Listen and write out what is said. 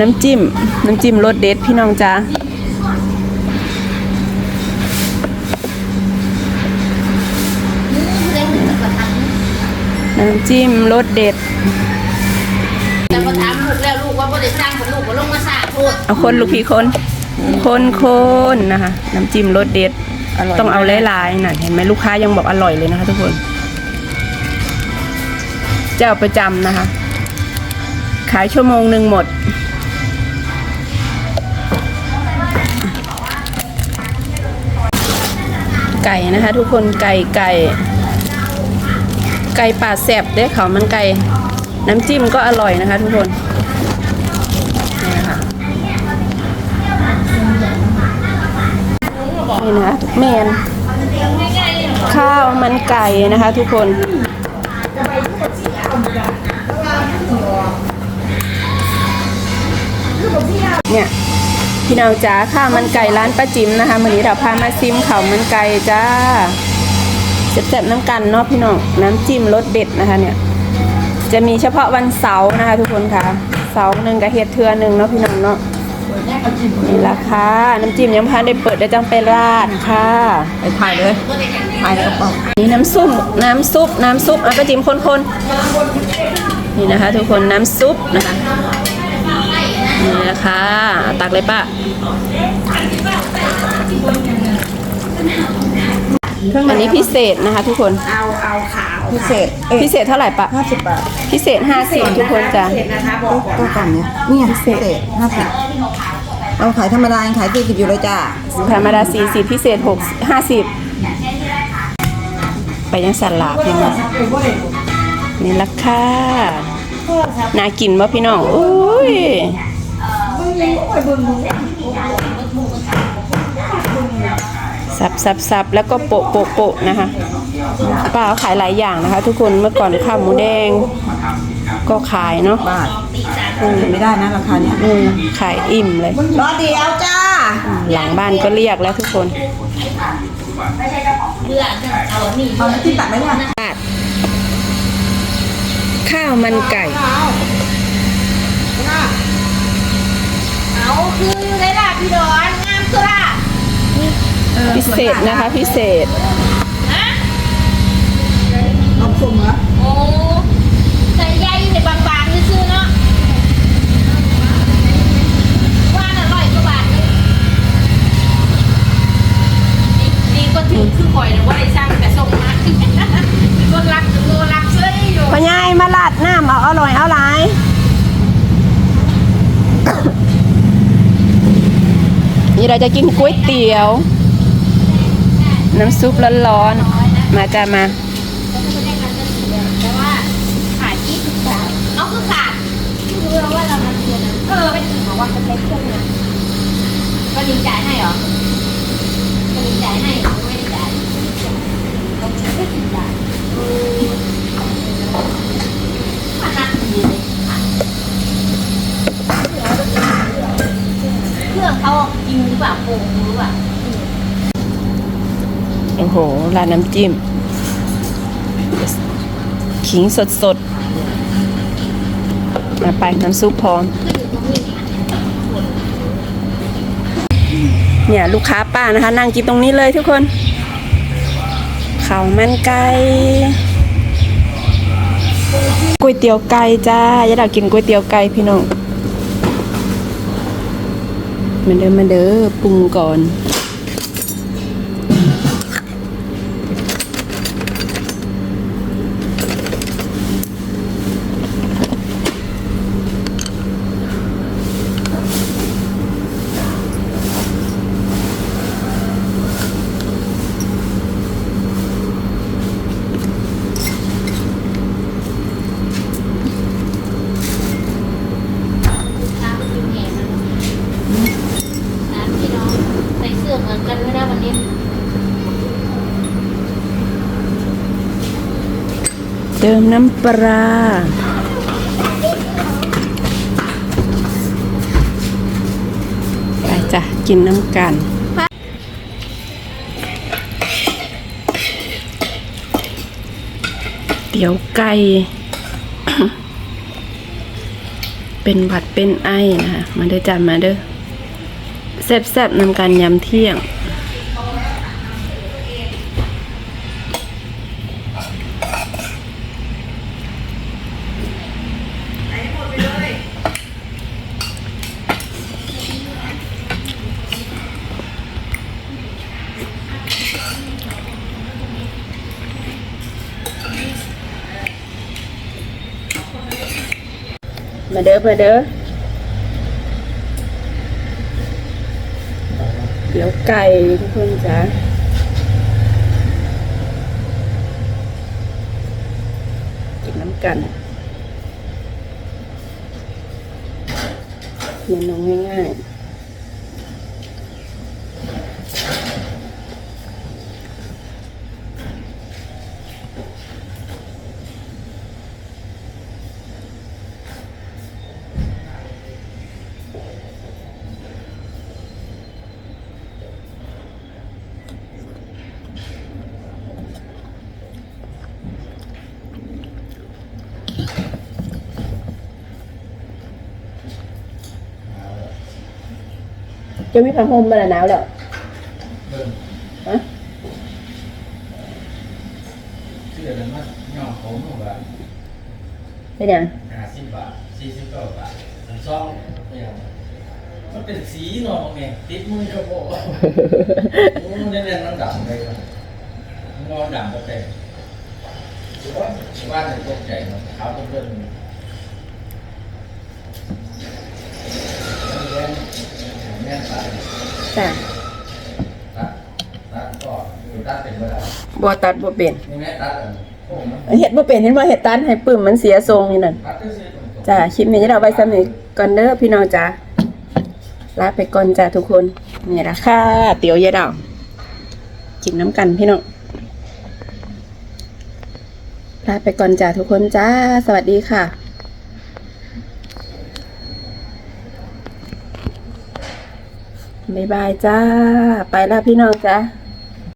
น้ำจิ้ม น้ำจิ้มรสเด็ดพี่น้องจ้าน้ำจิ้มรสเด็ด แต่พอถามลูกแล้วลูกว่าบ่ได้สร้างผมลูกก็ลงมาสร้างพูดเอาคนลูกพี่คน คนคนนะคะ น้ำจิ้มรสเด็ด ต้องเอาหลายๆน่ะเห็นไหมลูกค้ายังบอกอร่อยเลยนะคะ ทุกคน เจ้าประจำนะคะ ขายชั่วโมงหนึ่งหมด ไก่นะคะ ทุกคนไก่ไก่ ไก่ป่าแสบเด้เขามันไก่ น้ำจิ้มก็อร่อยนะคะ ทุกคนนี่นะคะนี่นะคะแมนข้าวมันไก่นะคะ ทุกคน พี่น้องจ๋าข้าวมันไก่ร้านป้าจิ๋มนะคะวันนี้เราพามาซิมข้าวมันไก่จ้าเจ็บๆน้ำกันเนาะพี่น้องน้ำจิ้มรสเด็ดนะคะเนี่ย จะมีเฉพาะวันเสาร์นะคะ ทุกคนค่ะเสาร์หนึ่งกับเฮ็ดเทือหนึ่งเนาะพี่น้องเนาะนี่ละค่ะน้ำจิ้มยังพันได้เปิดได้จังไปราดค่ะไปถ่ายเลยถ่ายในกระเป๋านี่น้ำซุปน้ำซุปน้ำซุปอะป้าจิ๋มคนๆนี่นะคะ ทุกคนน้ำซุปนะคะ นี่นะคะ ตักเลยป้าอันนี้พิเศษนะคะ ทุกคน เอา เอาขาวพิเศษเอ๊ะพิเศษเท่าไหร่ปะห้าสิบบาทพิเศษ50ทุกคนจ้ะเห็นนะคะบอกก็กันเนี่ยเนี่ยพิเศษห้าสิบเอาขายธรรมดายังขายสี่สิบอยู่เลยจ้าธรรมดา40พิเศษ6 50ไปยังสันหลาบยังไงนี่ละค่ะน่ากินป่ะพี่น้องอุ้ย สับสับสับแล้วก็โปะโปะโปะนะคะป้าเขาขายหลายอย่างนะคะ ทุกคนเมื่อก่อนข้าวหมูแดง ก็ขายเนาะบาทไม่ได้นะราคาเนี้ยอืมขายอิ่มเลยรอเดียวจ้า หลังบ้านก็เรียกแล้วทุกคนเบื่อเอานี่เอาน้ำจิ้มตักไหมล่ะข้าวมันไก่ เอาคืออยู่ได้ล่ะพี่ดอนงามสุดล่ะพิเศษนะคะพิเศษฮะลองสุ่มเหรอโอ้ใส่ใยในบางๆซื่อๆเนาะว่าน่ะร้อยกว่าบาทเลยนี่นี่ก็ถือคือข่อยนะว่าได้สร้างแต่ส่งมาก็รักก็รักเสื้ออยู่พ่อใหญ่มาลาดน้ำเอาอร่อยเอาหลาย นี่เราจะกินก๋วยเตี๋ยว น้ำซุปร้อนๆมาจ้ามาแต่ว่าขาดยี่สิบบาทเอาคือขาดคือเราว่าเรามันเกินเออไปถึงบอกว่าเป็นเล็กเครื่องนึงก็ดีจ่ายให้เหรอก็ดีจ่ายให้หรือไม่ได้จ่ายต้องใช้ไม่ถึงบาทเออขนาดดีเลยค่ะเครื่องเขายิงหรือเปล่าโกงรือเปล่าโอ้โหร้านน้ำจิ้ม ขิงสดสดๆมาไปน้ำซุปพร้อม เนี่ยลูกค้าป้านะคะ นั่งกินตรงนี้เลยทุกคนข้าวมันไก่ก๋วยเตี๋ยวไก่จ้าอยาดากินก๋วยเตี๋ยวไก่พี่น้อง มาเด้อมาเด้อปรุงก่อนำเป็นแง่นะน้ำพี่น้องใส่เสื้อเหมือนกันด้วยนะวันนี้ เติมน้ำปลาไปจ้ะกินน้ำกันเตี๋ยวไก่เป็นหวัดเป็นไอนะคะมาเด้อจ้ามาเด้อแซ่บๆนำกันยำเที่ยง มาเด้อมาเด้อเดี๋ยวไก่ทุกคนจ้ะกินน้ำกันเมนูง่ายๆ จะมีผ้าห่มมาแล้วหนาวแล้วฮะเสื้อนั้นมันย่อผมว่าเป็นยังห้าสิบบาทสี่สิบเก้าบาทมันซ่องเนี่ยมันเป็นสีเนาะเนี่ยติดมือเจ้าโบโอ้เนี่ยเนี่ยมันดำเลยว่ะมันงอดำก็เป็นว่าว่าแต่ตกใจเนาะเขาต้องเดินแม่ตัด จ้ะตัดตัดก็ตัดเป็นเวลาบัวตัดบัวเป็นนี่แม่ตัดอันโอ้มันเห็ดบัวเป็นเห็นว่าเห็ดตันให้ปึ้มมันเสียทรงนี่นั่น ตัดก็ซื้อตรงจ้ะคลิปนี้จะเอาไว้สำหรับก่อนเด้อพี่น้องจ้ะลาไปก่อนจ้ะทุกคนนี่ละค่ะเตี๋ยวยายดาวกินน้ำกันพี่น้องลาไปก่อนจ้ะทุกคนจ้า สวัสดีค่ะ บ๊ายบายจ้า ไปแล้วพี่น้องจ้า